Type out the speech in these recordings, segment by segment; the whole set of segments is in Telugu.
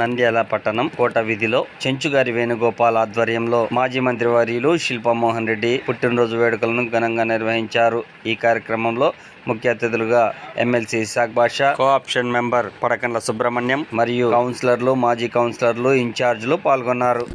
నంద్యాల పట్టణం కోట వీధిలో చెంచుగారి వేణుగోపాల్ ఆధ్వర్యంలో మాజీ మంత్రి వర్యులు శిల్పమోహన్ రెడ్డి పుట్టినరోజు వేడుకలను ఘనంగా నిర్వహించారు. ఈ కార్యక్రమంలో ముఖ్య అతిథులుగా MLC Ishaq Basha co-option member Padakandla Subrahmanyam మరియు కౌన్సిలర్లు మాజీ కౌన్సిలర్లు ఇన్ఛార్జీలు పాల్గొన్నారు.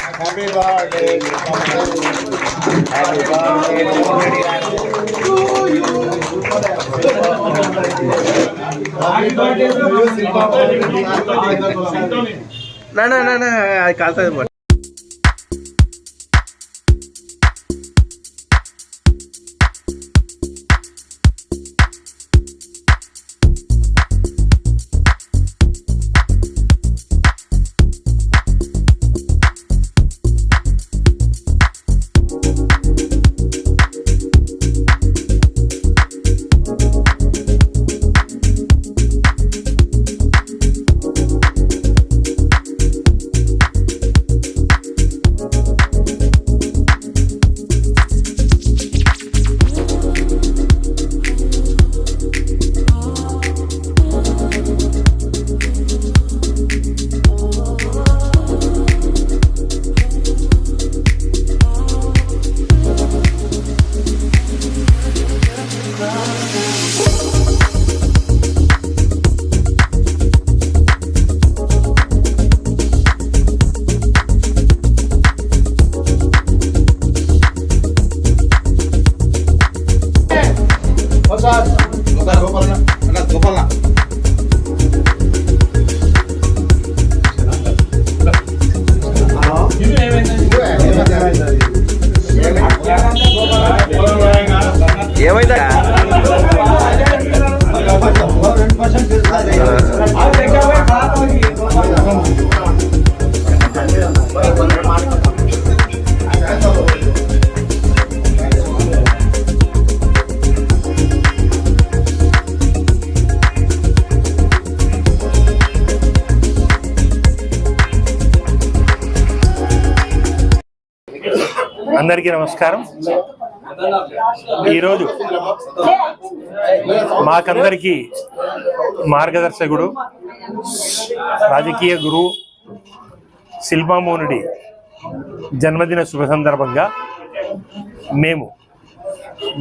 Happy birthday. Happy birthday you. Happy birthday. No, no, no, no. I can't say. ఏమైందా? అందరికీ నమస్కారం. ఈరోజు మాకందరికీ మార్గదర్శకుడు రాజకీయ గురువు శిల్పామోనుడి జన్మదిన శుభ సందర్భంగా మేము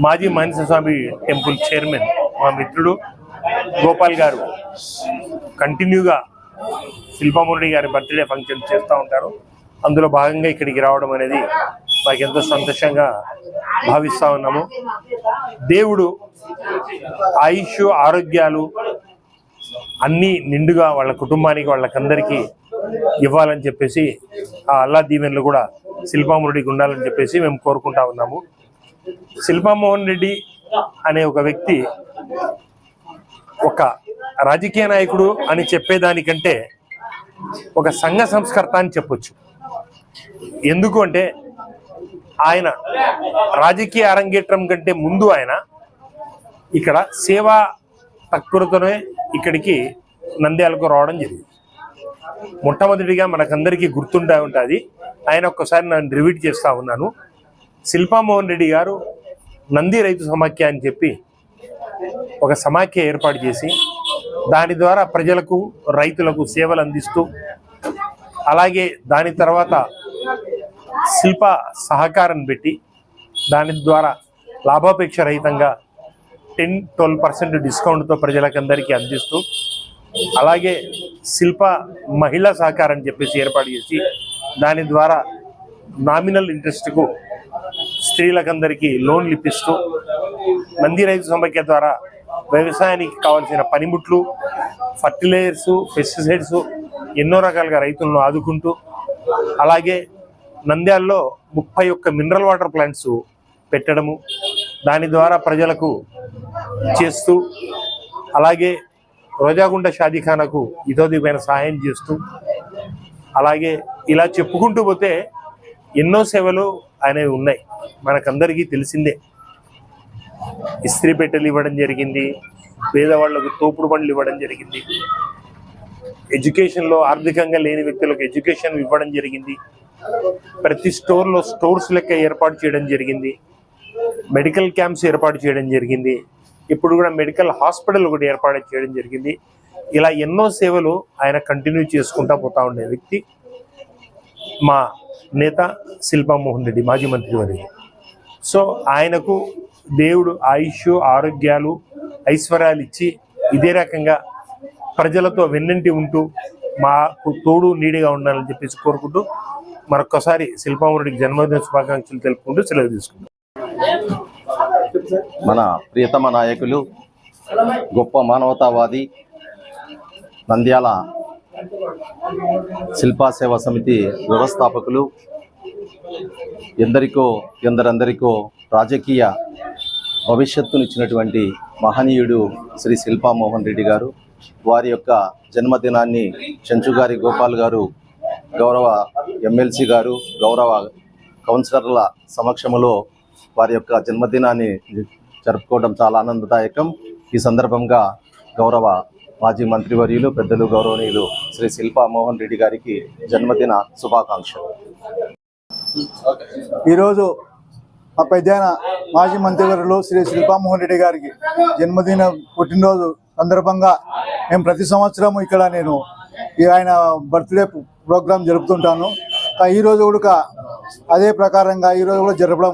మాజీ మహేంద్ర స్వామి టెంపుల్ చైర్మన్ మా మిత్రుడు గోపాల్ గారు కంటిన్యూగా శిల్పామోనుడి గారి బర్త్డే ఫంక్షన్ చేస్తూ ఉంటారు. అందులో భాగంగా ఇక్కడికి రావడం అనేది మాకు ఎంతో సంతోషంగా భావిస్తూ ఉన్నాము. దేవుడు ఆయుష్ ఆరోగ్యాలు అన్నీ నిండుగా వాళ్ళ కుటుంబానికి వాళ్ళకందరికీ ఇవ్వాలని చెప్పేసి ఆ అల్లా దీవెనలు కూడా శిల్పామోహన్ ఉండాలని చెప్పేసి మేము కోరుకుంటా ఉన్నాము. శిల్పామోహన్ రెడ్డి అనే ఒక వ్యక్తి ఒక రాజకీయ నాయకుడు అని చెప్పేదానికంటే ఒక సంఘ సంస్కర్త అని చెప్పొచ్చు. ఎందుకు అంటే ఆయన రాజకీయ అరంగేట్రం కంటే ముందు ఆయన ఇక్కడ సేవా తత్పరతోనే ఇక్కడికి నంద్యాలకు రావడం జరిగింది. మొట్టమొదటిగా మనకందరికీ గుర్తుండే ఉంటుంది ఆయన ఒక్కసారి నేను రివీట్ చేస్తూ ఉన్నాను. శిల్పామోహన్ రెడ్డి గారు నంది రైతు సమాఖ్య అని చెప్పి ఒక సమాఖ్య ఏర్పాటు చేసి దాని ద్వారా ప్రజలకు రైతులకు సేవలు అందిస్తూ అలాగే దాని తర్వాత శిల్ప సహకారం పెట్టి దాని ద్వారా లాభాపేక్ష రహితంగా టెన్ ట్వెల్వ్ పర్సెంట్ డిస్కౌంట్తో ప్రజలకందరికీ అందిస్తూ అలాగే శిల్ప మహిళా సహకారం అని చెప్పేసి ఏర్పాటు చేసి దాని ద్వారా నామినల్ ఇంట్రెస్ట్కు స్త్రీలకందరికీ లోన్లు ఇప్పిస్తూ నంది రైతు సమైక్య ద్వారా వ్యవసాయానికి కావాల్సిన పనిముట్లు ఫర్టిలైజర్స్ పెస్టిసైడ్స్ ఎన్నో రకాలుగా రైతులను ఆదుకుంటూ అలాగే నంద్యాలలో ముప్పై ఒక్క మినరల్ వాటర్ ప్లాంట్స్ పెట్టడము దాని ద్వారా ప్రజలకు చేస్తూ అలాగే రోజాగుండ షాదీఖానాకు ఇతోదిపైన సహాయం చేస్తూ అలాగే ఇలా చెప్పుకుంటూ పోతే ఎన్నో సేవలు అనేవి ఉన్నాయి. మనకందరికీ తెలిసిందే. ఇస్త్రీ పెట్టెలు ఇవ్వడం జరిగింది పేదవాళ్ళకు తోపుడు బండ్లు ఇవ్వడం జరిగింది. ఎడ్యుకేషన్లో ఆర్థికంగా లేని వ్యక్తులకు ఎడ్యుకేషన్ ఇవ్వడం జరిగింది. ప్రతి స్టోర్లో స్టోర్స్ లెక్క ఏర్పాటు చేయడం జరిగింది. మెడికల్ క్యాంప్స్ ఏర్పాటు చేయడం జరిగింది. ఇప్పుడు కూడా మెడికల్ హాస్పిటల్ ఒకటి ఏర్పాటు చేయడం జరిగింది. ఇలా ఎన్నో సేవలు ఆయన కంటిన్యూ చేసుకుంటా పోతా ఉండే వ్యక్తి మా నేత శిల్పా మోహన్ రెడ్డి మాజీ మంత్రి వారి. సో ఆయనకు దేవుడు ఆయుష్ ఆరోగ్యాలు ఐశ్వర్యాలు ఇచ్చి ఇదే రకంగా ప్రజలతో వెన్నంటి ఉంటూ మాకు తోడు నీడిగా ఉండాలని చెప్పేసి కోరుకుంటూ మరొకసారి శిల్పామరెడ్డికి జన్మదిన శుభాకాంక్షలు తెలుపుకుంటూ సెలవు తీసుకుంటాం మన ప్రియతమ నాయకులు గొప్ప మానవతావాది నంద్యాల శిల్పా సేవా సమితి వ్యవస్థాపకులు ఎందరికో ఎందరందరికో రాజకీయ భవిష్యత్తునిచ్చినటువంటి మహనీయుడు శ్రీ శిల్పా మోహన్ రెడ్డి గారు. వారి యొక్క జన్మదినాన్ని చెంచుగారి గోపాల్ గారు గౌరవ ఎమ్మెల్సీ గారు గౌరవ కౌన్సిలర్ల సమక్షంలో వారి యొక్క జన్మదినాన్ని జరుపుకోవడం చాలా ఆనందదాయకం. ఈ సందర్భంగా గౌరవ మాజీ మంత్రివర్యులు పెద్దలు గౌరవనీయులు శ్రీ శిల్పా మోహన్ రెడ్డి గారికి జన్మదిన శుభాకాంక్షలు. ఈరోజు మా పెద్దయిన మాజీ మంత్రివర్యులు శ్రీ శిల్పామోహన్ రెడ్డి గారికి జన్మదిన పుట్టినరోజు సందర్భంగా మేము ప్రతి సంవత్సరం ఇక్కడ నేను ఈ ఆయన బర్త్డే ప్రోగ్రాం జరుపుతుంటాను. ఈరోజు కూడా అదే ప్రకారంగా ఈరోజు కూడా జరపడం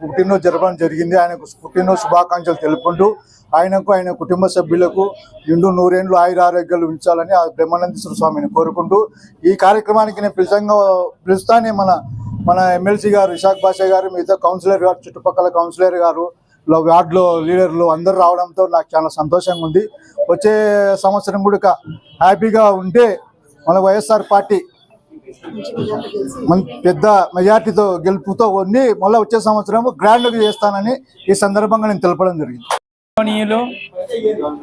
పుట్టినరోజు జరపడం జరిగింది. ఆయనకు పుట్టినరోజు శుభాకాంక్షలు తెలుపుకుంటూ ఆయనకు ఆయన కుటుంబ సభ్యులకు నిండు నూరేండ్లు ఆయుర ఆరోగ్యాలు ఉంచాలని ఆ బ్రహ్మానందేశ్వర స్వామిని కోరుకుంటూ ఈ కార్యక్రమానికి నేను పిలిచంగా పిలుస్తానే మన మన ఎమ్మెల్సీ గారు విశాఖ భాష గారు మిగతా కౌన్సిలర్ గారు చుట్టుపక్కల కౌన్సిలర్ గారు లో వార్డులో లీడర్లు అందరూ రావడంతో నాకు చాలా సంతోషంగా ఉంది. వచ్చే సంవత్సరం కూడా హ్యాపీగా ఉంటే మన వైఎస్ఆర్ పార్టీ పెద్ద మెజార్టీతో గెలుపుతో ఉండి మళ్ళీ వచ్చే సంవత్సరం గ్రాండ్గా చేస్తానని ఈ సందర్భంగా నేను తెలపడం జరిగింది.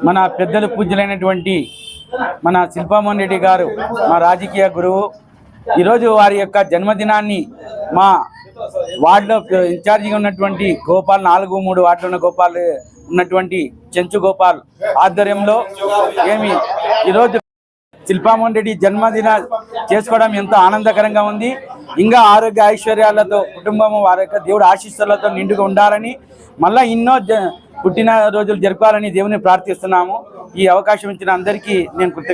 మన పెద్దలు పూజలైనటువంటి మన శిల్పామోహన్ రెడ్డి గారు మా రాజకీయ గురువు. ఈరోజు వారి యొక్క జన్మదినాన్ని మా వార్డులో ఇన్ఛార్జిగా ఉన్నటువంటి గోపాల్ నాలుగు మూడు వార్డులో ఉన్న గోపాల్ ఉన్నటువంటి చెంచు గోపాల్ ఆధ్వర్యంలో ఏమి ఈరోజు శిల్పామోహన్ రెడ్డి జన్మదిన చేసుకోవడం ఎంతో ఆనందకరంగా ఉంది. ఇంకా ఆరోగ్య ఐశ్వర్యాలతో కుటుంబం వారి యొక్క దేవుడు ఆశీస్సులతో నిండుగా ఉండాలని మళ్ళా ఎన్నో జ- పుట్టిన రోజులు జరపాలని దేవుని ప్రార్థిస్తున్నాము. ఈ అవకాశం ఇచ్చిన అందరికీ నేను కృతజ్ఞ